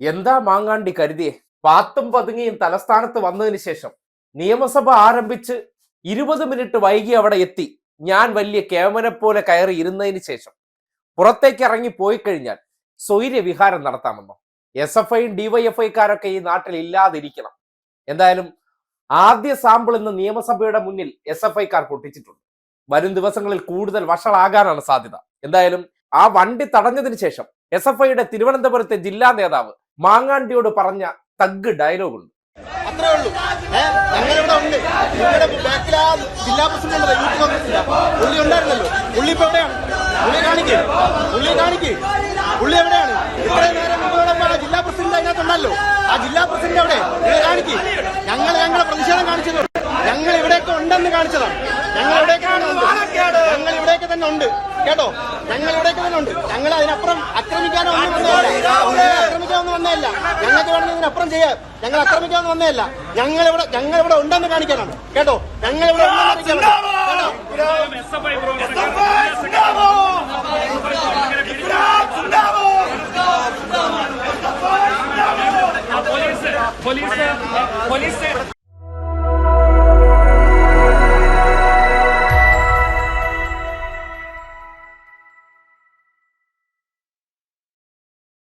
എന്താ മാങ്ങാണ്ടി കരുതിയേ? പാത്തും പതുങ്ങിയും തലസ്ഥാനത്ത് വന്നതിന് ശേഷം നിയമസഭ ആരംഭിച്ച് ഇരുപത് മിനിറ്റ് വൈകി അവിടെ എത്തി. ഞാൻ വലിയ കേമനെ പോലെ കയറി ഇരുന്നതിന് ശേഷം പുറത്തേക്ക് ഇറങ്ങി പോയി കഴിഞ്ഞാൽ സ്വൈര്യ വിഹാരം നടത്താമെന്നോ? എസ് എഫ് ഐയും ഡിവൈഎഫ്ഐക്കാരൊക്കെ ഈ നാട്ടിൽ ഇല്ലാതിരിക്കണം. എന്തായാലും ആദ്യ സാമ്പിൾ ഇന്ന് നിയമസഭയുടെ മുന്നിൽ എസ് എഫ് ഐക്കാർ പൊട്ടിച്ചിട്ടുണ്ട്. വരും ദിവസങ്ങളിൽ കൂടുതൽ വഷളാകാനാണ് സാധ്യത. എന്തായാലും ആ വണ്ടി തടഞ്ഞതിന് ശേഷം എസ് എഫ് ഐയുടെ തിരുവനന്തപുരത്തെ ജില്ലാ നേതാവ് മാങ്ങാണ്ടിയോട് പറഞ്ഞ തഗ് ഡയലോഗ് ഉണ്ട്. അത്രേ ഉള്ളൂ. ഉണ്ട്. ആ ജില്ലാ ഉള്ളി ഉള്ളി കാണിക്ക്. പുള്ളി എവിടെയാണ്? ജില്ലാ പ്രസിഡന്റ് ആ ജില്ലാ പ്രസിഡന്റ് ഞങ്ങൾ ഞങ്ങളെ പ്രതിഷേധം കാണിച്ചത്? ഞങ്ങൾ ഇവിടെയൊക്കെ ഉണ്ടെന്ന് കാണിച്ചതാണ്. ഞങ്ങൾ ഞങ്ങൾ ഇവിടെയൊക്കെ തന്നെ ഉണ്ട്. കേട്ടോ? ഞങ്ങൾ തന്നെ ഉണ്ട്. ഞങ്ങൾ അതിനപ്പുറം ആക്രമിക്കാനോ വന്നതല്ല. ഞങ്ങൾക്ക് വേണമെങ്കിൽ ഇതിനപ്പുറം ചെയ്യാം. ഞങ്ങൾ ആക്രമിക്കാൻ വന്നതല്ല. ഞങ്ങൾ ഇവിടെ ഞങ്ങൾ ഇവിടെ ഉണ്ടെന്ന് കാണിക്കാനാണ്. കേട്ടോ? ഞങ്ങൾ ഇവിടെ ഉണ്ടെന്ന് കാണിക്കാനാണ്. Police police.